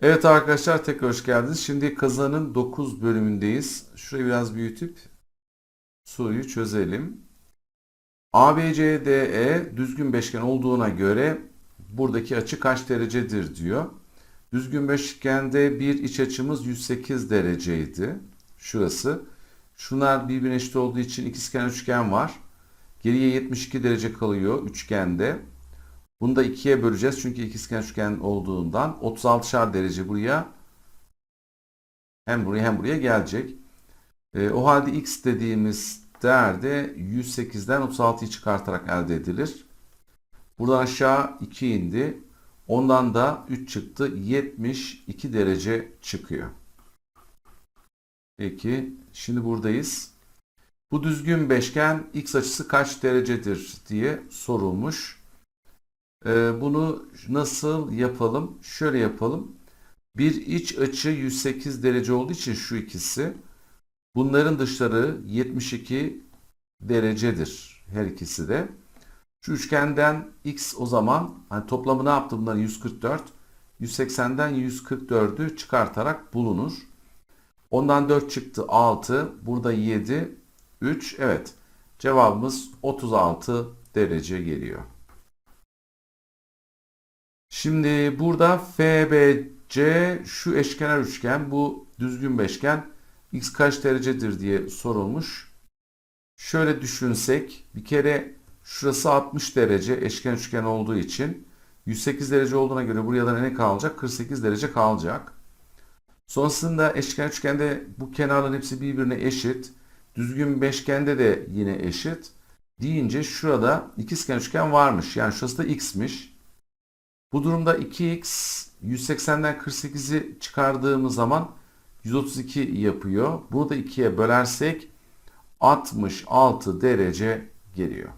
Evet arkadaşlar tekrar hoş geldiniz. Şimdi kazanın 9 bölümündeyiz. Şurayı biraz büyütüp soruyu çözelim. ABCDE düzgün beşgen olduğuna göre buradaki açı kaç derecedir diyor. Düzgün beşgende bir iç açımız 108 dereceydi. Şurası. Şunlar birbirine eşit olduğu için ikizkenar üçgen var. Geriye 72 derece kalıyor üçgende. Bunu da ikiye böleceğiz çünkü ikizkenar üçgen olduğundan 36'şar derece buraya hem buraya hem buraya gelecek. E, o halde x dediğimiz değer de 108'den 36'yı çıkartarak elde edilir. Buradan aşağı 2 indi. Ondan da 3 çıktı. 72 derece çıkıyor. Peki şimdi buradayız. Bu düzgün beşgen x açısı kaç derecedir diye sorulmuş. Ee, bunu nasıl yapalım? Şöyle yapalım. Bir iç açı 108 derece olduğu için şu ikisi. Bunların dışları 72 derecedir. Her ikisi de. Şu üçgenden x o zaman hani toplamı ne yaptı bunların 144. 180'den 144'ü çıkartarak bulunur. Ondan 4 çıktı 6. Burada 7. 3. Evet. Cevabımız 36 derece geliyor. Şimdi burada FBC şu eşkenar üçgen bu düzgün beşgen x kaç derecedir diye sorulmuş. Şöyle düşünsek bir kere şurası 60 derece eşkenar üçgen olduğu için 108 derece olduğuna göre buraya da ne kalacak? 48 derece kalacak. Sonrasında eşkenar üçgende bu kenarların hepsi birbirine eşit. Düzgün beşgende de yine eşit. Deyince şurada ikizkenar üçgen varmış. Yani şurası da x'miş. Bu durumda 2x 180'den 48'i çıkardığımız zaman 132 yapıyor. Bunu da 2'ye bölersek 66 derece geliyor.